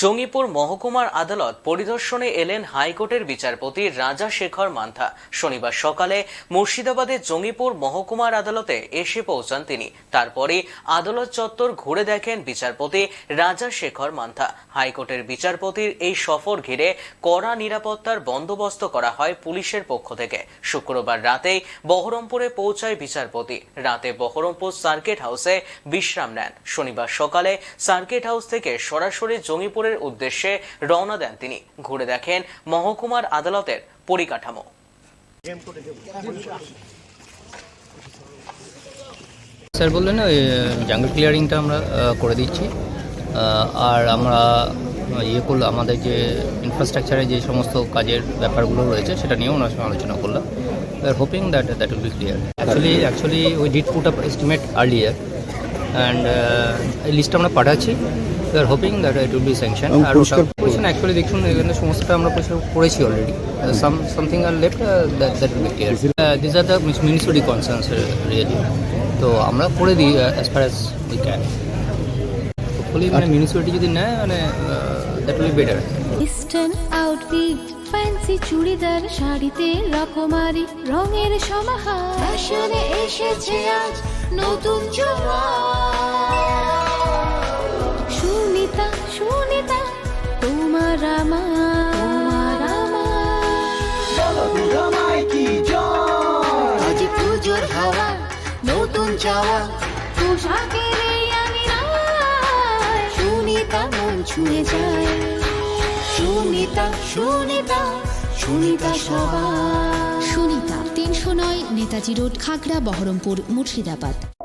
জঙ্গিপুর মহকুমার আদালত পরিদর্শনে এলেন হাইকোর্টের বিচারপতি রাজা শেখর মান্থা। শনিবার সকালে মুর্শিদাবাদের জঙ্গিপুর মহকুমার আদালতে এসে পৌঁছান তিনি। তারপরে আদালত চত্বর ঘুরে দেখেন বিচারপতি রাজা শেখর মান্থা। হাইকোর্টের বিচারপতির এই সফর ঘিরে কড়া নিরাপত্তার বন্দোবস্ত করা হয় পুলিশের পক্ষ থেকে। শুক্রবার রাতেই বহরমপুরে পৌঁছায় বিচারপতি। রাতে বহরমপুর সার্কিট হাউসে বিশ্রাম নেন। শনিবার সকালে সার্কিট হাউস থেকে সরাসরি জঙ্গিপুরের উদ্দেশ্যে রওনা দেন তিনি। ঘুরে দেখেন মহকুমার আদালতের পরিকাঠামো। স্যার বললেন, ওই জাঙ্গল ক্লিয়ারিংটা আমরা করে দিচ্ছি। আর আমরা ইয়ে করলাম, আমাদের যে ইনফ্রাস্ট্রাকচারে যে সমস্ত কাজের ব্যাপারগুলো রয়েছে, সেটা নিয়েও ওনার সঙ্গে আলোচনা করলাম আর hoping that that will be clear actually actually we did put up estimate earlier and এই লিস্টটা আমরা পাঠাচ্ছি। We are hoping that it will be sanction R actually দেখুন এখানে সমস্তটা আমরা পরিষ্কার করেছি already some something are left that that will be clear this are the municipality concerns really তো আমরা করে দিই as far as we can hopefully মানে মিউনিসিপালিটি যদি নেয় মানে that will better eastern outfit fancy churidar শাড়িতে রকমারি রঙের সমাহার। ফ্যাশনে এসেছে আজ নতুন সুনিতা পুজোর হাওয়া নতুন চাওয়া। পোশাকের আমি সুনিতা মন ছুঁয়ে যায়। সুনিতা সুনিতা সুনিতা সবার। সুনিতা তিনশো নয় নেতাজি রোড খাগড়া বহরমপুর মুর্শিদাবাদ।